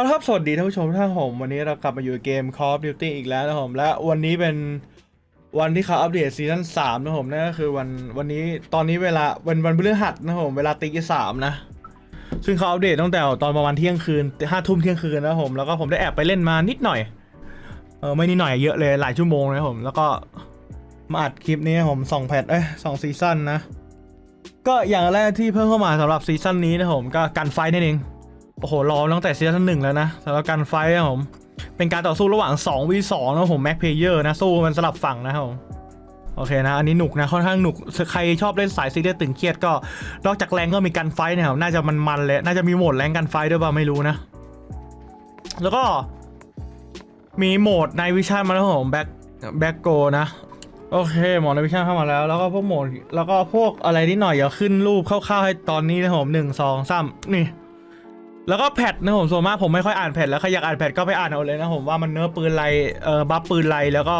เอาละครับ สวัสดีท่านผู้ชมท่านผมวันนี้เรากลับมาอยู่เกม Call of Duty อีกแล้วนะครับผมและวันนี้เป็นวันที่เขาอัปเดตซีซั่นสามนะครับผมนั่นก็คือวันวันนี้ตอนนี้เวลาวันวันพฤหัสนะครับผมเวลาตีสามนะ ซึ่งเขาอัปเดตตั้งแต่ตอนประมาณเที่ยงคืนห้าทุ่มเที่ยงคืนนะครับผมแล้วก็ผมได้แอบไปเล่นมานิดหน่อยเออไม่นิดหน่อยเยอะเลยหลายชั่วโมงนะครับผมแล้วก็มาอัดคลิปนี้ผมสองแพทเอ้ยสองซีซั่นนะก็อย่างแรกที่เพิ่มเข้ามาสำหรับซีซั่นนี้นะครับผมก็การไฟนั่นเอง โอ้โหรอตั้งแต่ซีซั่นหนึ่งแล้วนะสำหรับการไฟนะครับผม เป็นการต่อสู้ระหว่าง 2 v 2 นะผมแม็กเพเยอร์นะ สู้มันสลับฝั่งนะครับผมโอเคนะ อันนี้หนุกนะ ค่อนข้างหนุก ใครชอบเล่นสายซีเรียสตึงเครียดก็ นอกจากแรงก็มีการไฟนะครับ น่าจะมันๆเลย น่าจะมีโหมดแรงการไฟด้วยเปล่าไม่รู้นะ แล้วก็มีโหมดในวิชั่นมาแล้วผมแบ็คแบ็คโกนะ โอเคหมดในวิชั่นเข้ามาแล้ว แล้วก็พวกโหมด แล้วก็พวกอะไรนิดหน่อยเดี๋ยวขึ้นรูปคร่าวๆให้ตอนนี้นะผมหนึ่งสองสามนี่ แล้วก็แพทนะผมส่วนมากผมไม่ค่อยอ่านแพทแล้วใครอยากอ่านแพทก็ไปอ่านเอาเลยนะผมว่ามันเนิร์ฟปืนไรเอ่อบัฟปืนไรแล้วก็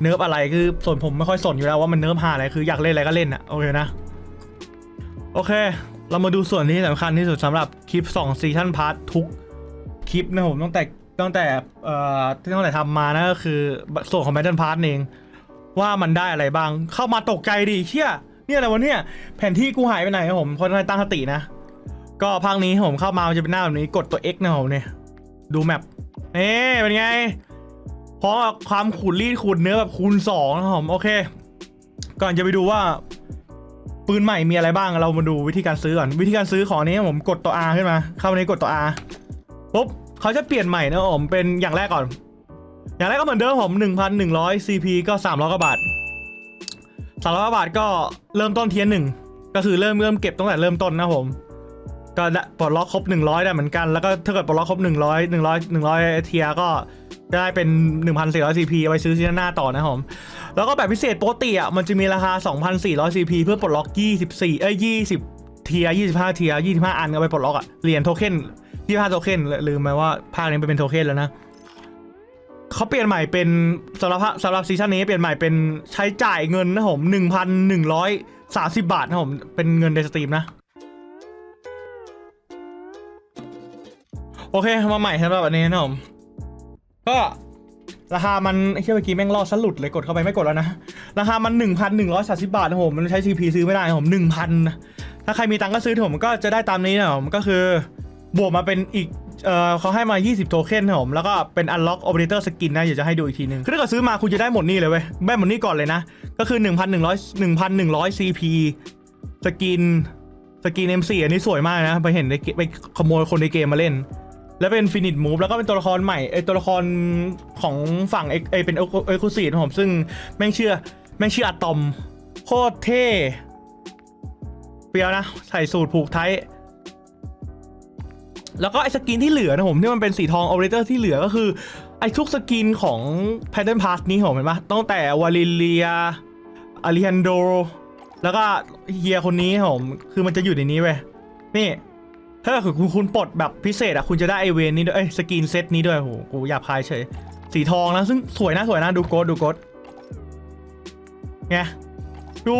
เนิร์ฟอะไรคือส่วนผมไม่ค่อยสนอยู่แล้วว่ามันเนิร์ฟหาอะไรคืออยากเล่นอะไรก็เล่นอะโอเคนะ โอเค เรามาดูส่วนที่สำคัญที่สุดสำหรับคลิป2ซีซั่นพาร์ททุกคลิปนะผมตั้งแต่ตั้งแต่เอ่อที่ตั้งแต่ทำมานะก็คือส่วนของแบทเทิลพาร์ทเองว่ามันได้อะไรบ้างเข้ามาตกใจดิเชี่ยเนี่ยอะไรวะเนี่ยแผนที่กูหายไปไหนครับผมคนตั้งสตินะ ก็ภาคนี้ผมเข้ามามันจะเป็นหน้าแบบนี้กดตัว X นะครับผมเนี่ย ดูแมปเอ๊เป็นไงเพราะความขูดรีดขูดเนื้อแบบคูณ2นะครับผมโอเค ก่อนจะไปดูว่า ปืนใหม่มีอะไรบ้างเรามาดูวิธีการซื้อก่อนวิธีการซื้อของนี้ผมกดตัว R ขึ้นมา เข้ามาในกดตัว R ปุ๊บเขาจะเปลี่ยนใหม่นะครับผมเป็นอย่างแรกก่อน อย่างแรกก็เหมือนเดิมผม 1,100 CP ก็ 300กว่าบาท300กว่าบาทก็เริ่มต้นเทียนหนึ่งก็คือเริ่มเริ่มเก็บตั้งแต่เริ่มต้นนะครับผม ก็ได้ปลดล็อกครบ 100 ได้เหมือนกัน แล้วก็ถ้าเกิดปลดล็อกครบ 100 100 100เทียก็จะได้เป็น 1,400 CP เอาไปซื้อซีซั่นหน้าต่อนะครับผม แล้วก็แบบพิเศษโปกติอะมันจะมีราคา 2,400 CP เพื่อปลดล็อก 24 เอ้ย 20 เทีย 25 เทีย 25 อันเอาไปปลดล็อกอะ เหรียญโทเค็น25โทเค็นลืมไปว่าภาคนี้ไปเป็นโทเค็นแล้วนะเขาเปลี่ยนใหม่เป็นสำหรับสำหรับซีซั่นนี้เปลี่ยนใหม่เป็นใช้จ่ายเงินนะผม1,130 บาทนะผมเป็นเงินในสตรีมนะ โอเค มาใหม่สำหรับอันนี้นะผมก็ราคามันเชี่ยเมื่อกี้แม่งรอดสลุดเลยกดเข้าไปไม่กดแล้วนะ ราคามัน 1,130 บาทนะครับผมมันใช้ CP ซื้อไม่ได้นะผม1,000 ถ้าใครมีตังค์ก็ซื้อเถอะผมก็จะได้ตามนี้นะผมก็คือบวกมาเป็นอีกเออเขาให้มา 20 โทเค็นครับผม แล้วก็เป็น unlock operator skin นะ เดี๋ยวจะให้ดูอีกทีนึง คือถ้าเกิดซื้อมาคุณจะได้หมดนี่เลยเว้ยได้หมดนี่ก่อนเลยนะ ก็คือ 1,100 1,100 CP สกิน สกิน M4 อันนี้สวยมากนะ ไปเห็นในเกไปขโมยคนในเกมมาเล่น แล้วเป็นฟินิ t มูฟแล้วก็เป็นตัวละครใหม่ไอตัวละครของฝั่งเอไอเป็นเอคูซีนะผมซึ่งแม่งเชื่อแม่งชื่ออะตอม โคตรเท่เปียวนะ ใส่สูตรผูกไทยแล้วก็ไอสกินที่เหลือนะผมที่มันเป็นสีทองออเรเตอร์ที่เหลือก็คือ ไอทุกสกินของ Pattern Pass นี้ผมเห็นปะตั้งแต่วาลิเลียอาริฮันโด แล้วก็เฮียคนนี้ผม คือมันจะอยู่ในนี้เว้ยนี่ ถ้าคุณคุณปลดแบบพิเศษอะคุณจะได้ไอเวนนี้ด้วยเอ้ยสกินเซตนี้ด้วยโหกูอยากพายเฉย สีทองนะซึ่งสวยนะสวยนะดูโกดดูโกดไงดู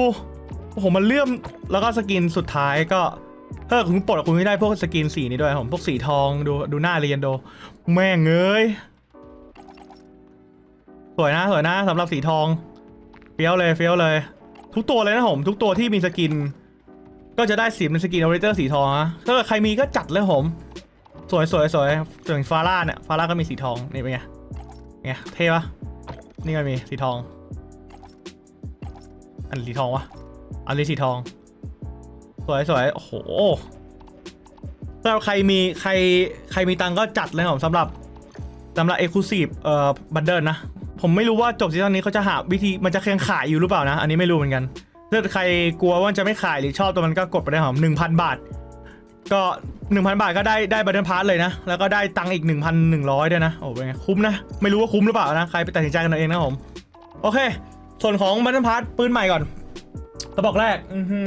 โอ้โหมันเลื่อมแล้วก็สกินสุดท้ายก็ถ้าเกิดคุณปลดคุณไม่ได้พวกสกินสีนี้ด้วยผมพวกสีทองดูดูหน้าเรียนโด แม่งเอ้ยสวยนะสวยนะสำหรับสีทองเฟี้ยวเลยเฟี้ยวเลย ทุกตัวเลยนะผม ทุกตัวที่มีสกิน ก็จะได้สีเป็นสกินออเรเตอร์สีทองนะถ้าเกิดใครมีก็จัดเลยผม สวยสวยสวยส่วนฟาร่าเนี่ยฟาร่าก็มีสีทองนี่เป็นไงไงเท่ปะนี่ก็มีสีทอง อันสีทองวะอันนี้สีทอง สวยสวยโอ้โหสำหรับใครมีใครใครมีตังก็จัดเลยผมสำหรับสำหรับเอ็กซ์คลูซีฟเอ่อบันเดิลนะ ผมไม่รู้ว่าจบซีซั่นนี้เขาจะหาวิธีมันจะยังขายอยู่หรือเปล่านะ อันนี้ไม่รู้เหมือนกัน ถ้าใครกลัวว่าจะไม่ขายหรือชอบตัวมันก็กดไปได้หอมหนึ่งพันบาท ก็หนึ่งพันบาทก็ได้ได้บัตเทิลพาร์เลยนะ แล้วก็ได้ตังค์อีกหนึ่งพันหนึ่งร้อยด้วยนะ โอ้เป็นไงคุ้มนะ ไม่รู้ว่าคุ้มหรือเปล่านะ ใครไปตัดสินใจกันเอาเองนะผม โอเค ส่วนของบัตเทิลพาร์ปืนใหม่ก่อนกระบอกแรก อือหื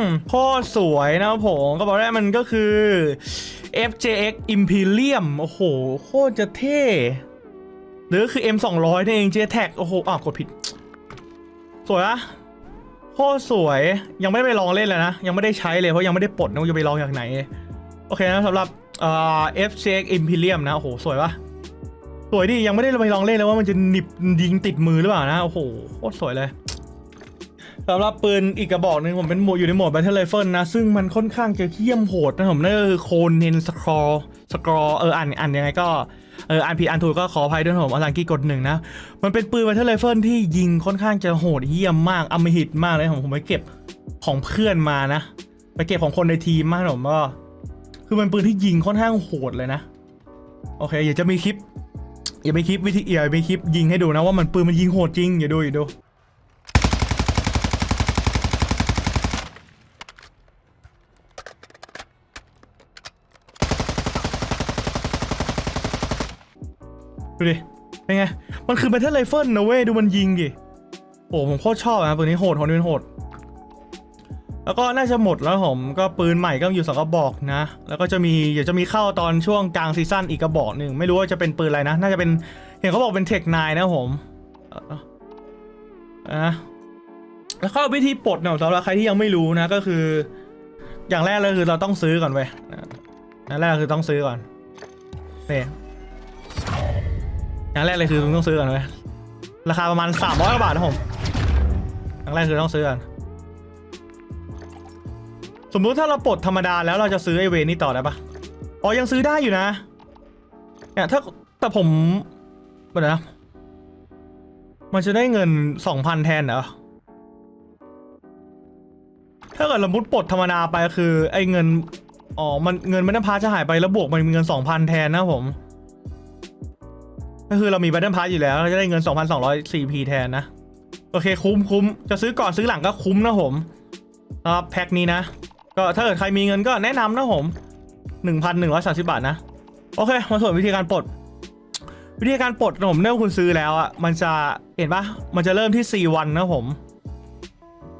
อโคตรสวยนะครับผมกระบอกแรกมันก็คือ FJX Imperium โอ้โห โคตรจะเท่ หรือคือ M 2 0 0นี่นเอง j t a g โอ้โห อ้าว กดผิด สวยอะ โคตรสวยยังไม่ไปลองเล่นเลยนะ ยังไม่ได้ใช้เลยเพราะยังไม่ได้ปลดนะจะไปลองจากไหน โอเคนะสำหรับเอ่อ FCX Imperium นะโอ้โหสวยปะสวยดิยังไม่ได้ไปลองเล่นเลยว่ามันจะหนิบยิงติดมือหรือเปล่านะโอ้โหโคตรสวยเลยสำหรับปืนอีกกระบอกหนึ่งผมเป็นโหมดอยู่ในโหมด Battle Rifle นะ ซึ่งมันค่อนข้างจะเขี้ยมโหดนะผมนั่นก็คือโคนเนนสครอสครอเอออ่านอ่านยังไงก็ เอออ่านผิดอ่านถูกก็ขออภัยด้วยนะผมภาษาอังกฤษกดหนึ่งนะ มันเป็นปืนไวเทอร์ไรเฟิลที่ยิงค่อนข้างจะโหดเหี้ยมมากอมหิตมากเลยผมผมไปเก็บของเพื่อนมานะ ไปเก็บของคนในทีมมากผมก็ คือมันปืนที่ยิงค่อนข้างโหดเลยนะ โอเคอย่าจะมีคลิป อย่ามีคลิปวิธีอย่ามีคลิปยิงให้ดูนะว่ามันปืนมันยิงโหดจริงอย่าดูอย่าดู ดูดิ เป็นไง มันคือ Battle Rifle นะเว้ย ดูมันยิงดิ โอ้ผมโคตรชอบนะปืนนี้โหดโหดเป็นโหด แล้วก็น่าจะหมดแล้วผม ก็ปืนใหม่ก็อยู่สองกระบอกนะ แล้วก็จะมีเดี๋ยวจะมีเข้าตอนช่วงกลางซีซั่นอีกกระบอกหนึ่ง ไม่รู้ว่าจะเป็นปืนอะไรนะ น่าจะเป็น เห็นเขาบอกเป็นเทคนายนะผมอะแล้วก็วิธีปลดเนี่ยสำหรับใครที่ยังไม่รู้นะก็คือ อย่างแรกเลยคือเราต้องซื้อก่อนเว้ยอย่างแรกคือต้องซื้อก่อนเนี่ย อย่างแรกเลยคือต้องซื้อก่อนเว้ยราคาประมาณ300กว่าบาทนะผมอย่างแรกคือต้องซื้อก่อนสมมุติถ้าเราปลดธรรมดาแล้วเราจะซื้อไอเวนนี่ต่อได้ปะอ๋อยังซื้อได้อยู่นะเนี่ยถ้าแต่ผมเดี๋ยวนะมันจะได้เงินสองพันแทนเหรอถ้าเกิดสมมติปลดธรรมดาไปคือไอเงินอ๋อมันเงินไม่ได้พาจะหายไปแล้วบวกมันมีเงินสองพันแทนนะผม ก็คือเรามีบัตเทิลพาอยู่แล้วเราจะได้เงิน 2,200 4p แทนนะ โอเคคุ้มคุ้มจะซื้อก่อนซื้อหลังก็คุ้มนะผมนะครับแพ็คนี้นะ ก็ถ้าเกิดใครมีเงินก็แนะนำนะผม 1,130 บาทนะ โอเค มาส่วนวิธีการปลด วิธีการปลดผมเนื่อคุณซื้อแล้วอะมันจะเห็นปะมันจะเริ่มที่ C1 นะผม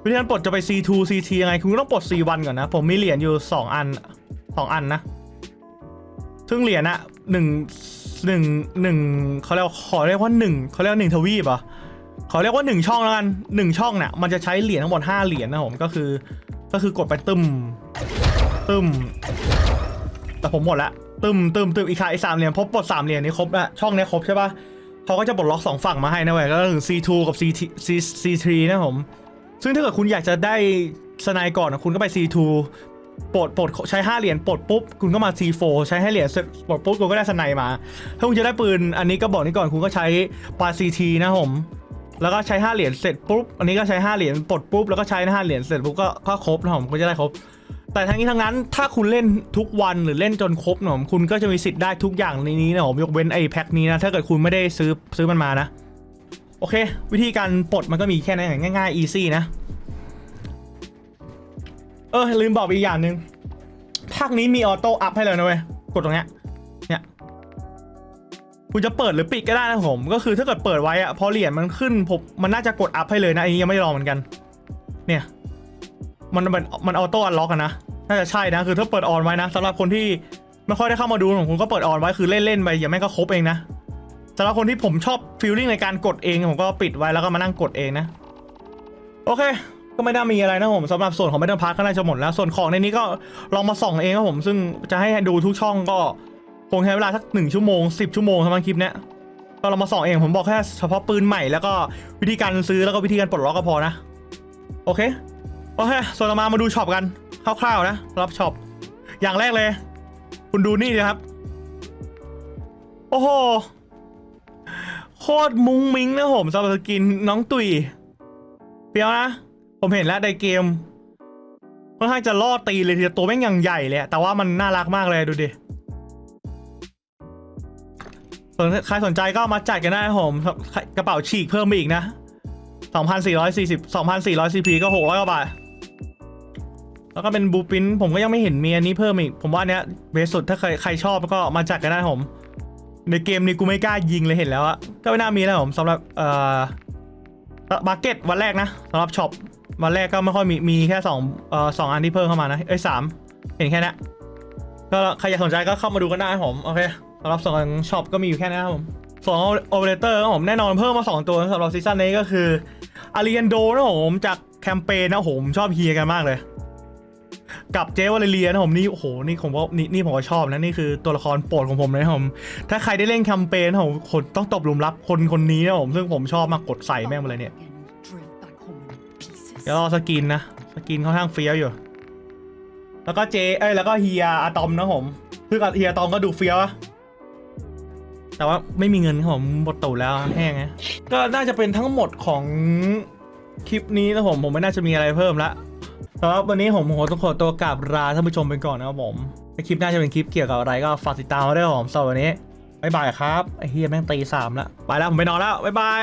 วิธีการปลดจะไป C2 C3 ยังไงคุณต้องปลด C1 ก่อนนะ ผมมีเหรียญอยู่ 2 อัน 2 อันนะซึ่งเหรียญอะหนึ่ง หนึ่งหนึ่งเขาเรียกขอเรียกว่าหนึ่งเขาเรียกว่าหนึ่งทวีปอะขาเรียกว่าหนึ่งช่องแล้วกันหนึ่งช่องเนี่ยมันจะใช้เหรียญทั้งหมดห้าเหรียญนะผมก็คือก็คือกดไปตึมตึมแต่ผมหมดละตึมตึมตึมอีกค่ะอีสามเหรียญพบปลดสามเหรียญนี้ครบละช่องนี้ครบใช่ปะเขาก็จะปลดล็อกสองฝั่งมาให้นะเว้ยก็คือ C2 กับ CT C C3 นะผมซึ่งถ้าเกิดคุณอยากจะได้สไนก่อนนะคุณก็ไป C2 ปลดปลดใช้5เหรียญปลดปุ๊บคุณก็มา C4 ใช้ให้เหรียญปลดปุ๊บคุณก็ได้สไนมา ถ้าคุณจะได้ปืนอันนี้ก็บอกนี้ก่อนคุณก็ใช้ปา CT นะผมแล้วก็ใช้5เหรียญเสร็จปุ๊บอันนี้ก็ใช้5เหรียญปลดปุ๊บแล้วก็ใช้5เหรียญเสร็จปุ๊บก็ก็ครบนะผมก็จะได้ครบ แต่ทั้งนี้ทั้งนั้นถ้าคุณเล่นทุกวันหรือเล่นจนครบนะผมคุณก็จะมีสิทธิ์ได้ทุกอย่างในนี้นะผมยกเว้นไอ้แพ็คนี้นะถ้าเกิดคุณไม่ได้ซื้อซื้อมันมานะ โอเค วิธีการปลดมันก็มีแค่นั้นง่ายๆ easy นะ เออลืมบอกอีกอย่างหนึ่งภาคนี้มีออโต้อัพให้เลยนะเว้ยกดตรงเนี้ยเนี่ยคุณจะเปิดหรือปิดก็ได้นะผม ก็คือถ้าเกิดเปิดไว้อะพอเหรียญมันขึ้นผมมันน่าจะกดอัพให้เลยนะอันนี้ยังไม่ลองเหมือนกัน เนี่ย มันมันมันออโต้อันล็อกอะนะน่าจะใช่นะคือถ้าเปิดออนไว้นะสำหรับคนที่ไม่ค่อยได้เข้ามาดูผมก็เปิดออนไว้คือเล่นๆไปอย่าแม่งก็ครบเองนะสำหรับคนที่ผมชอบฟีลลิ่งในการกดเองผมก็ปิดไว้แล้วก็มานั่งกดเองนะ โอเค ก็ไม่น่ามีอะไรนะผมสำหรับส่วนของ Metal Pass ก็น่าจะหมดแล้ว ส่วนของในนี้ก็ลองมาส่องเองครับผม ซึ่งจะให้ดูทุกช่องก็คงใช้เวลาสักหนึ่งชั่วโมงสิบชั่วโมงสำหรับคลิปเนี้ยก็เรามาส่องเองผมบอกแค่เฉพาะปืนใหม่แล้วก็วิธีการซื้อแล้วก็วิธีการปลดล็อกก็พอนะ โอเคโอเคส่วนเรามามาดูช็อปกันคร่าวๆนะรับช็อปอย่างแรกเลย คุณดูนี่เลยครับ โอ้โหโคตรมุ้งมิ้งนะผมสำหรับสกินน้องตุยเปียวนะ ผมเห็นแล้วในเกมค่อนข้างจะล่อตีเลยทีเดียวตัวแม่งอย่างใหญ่เลยอะแต่ว่ามันน่ารักมากเลยดูดิส่วนใครสนใจก็มาจัดกันได้ผมกระเป๋าฉีกเพิ่มไปอีกนะ 2,440 2,400 CP ก็ 600กว่าบาท แล้วก็เป็นบูปินผมก็ยังไม่เห็นมีอันนี้เพิ่มอีก ผมว่าเนี้ยเบสสุดถ้าใครใครชอบก็มาจัดกันได้ผม ในเกมนี้กูไม่กล้ายิงเลยเห็นแล้วอะก็ไม่น่ามีแล้วผมสำหรับเอ่อมาร์เก็ตวันแรกนะสำหรับช็อป วันแรกก็ไม่ค่อยมีมีแค่สองเอ่อสองอันที่เพิ่มเข้ามานะเอ้ยสามเห็นแค่นี้ก็ใครอยากสนใจก็เข้ามาดูกันได้ผมโอเคสำหรับส่วนช็อปก็มีอยู่แค่นี้ครับผมส่วนโอเปอเรเตอร์ผมแน่นอนเพิ่มมาสองตัวสำหรับซีซั่นนี้ก็คืออารี n นโดนะผมจากแคมเปญนะผมชอบเฮียกันมากเลย กับเจวาเลเรียนะผมนี่โอ้โหนี่ผมว่านี่นี่ผมก็ชอบนะนี่คือตัวละครโปรดของผมเลยนะผมถ้าใครได้เล่นแคมเปญนะผมคนต้องตบหลุมรักคนคนนี้นะผมซึ่งผมชอบมากกดใส่แม่งมาเลยเนี่ย เดี๋ยวรอสกินนะ สกินค่อนข้างเฟี้ยวอยู่ แล้วก็เจเอ้ยแล้วก็เฮียอะตอมนะผมคือกับเฮียอะตอมก็ดูเฟี้ยวอะแต่ว่าไม่มีเงินครับผมหมดตูดแล้วแห้งไงก็น่าจะเป็นทั้งหมดของคลิปนี้นะผมผมไม่น่าจะมีอะไรเพิ่มละสำหรับวันนี้ผมขอต้องขอตัวกราบลาท่านผู้ชมไปก่อนนะครับผมคลิปหน้าจะเป็นคลิปเกี่ยวกับอะไรก็ฝากติดตามมาด้วยครับผมสำหรับวันนี้บ๊ายบายครับไอ้เฮียแม่งตีสามละไปแล้วผมไปนอนแล้วบ๊ายบาย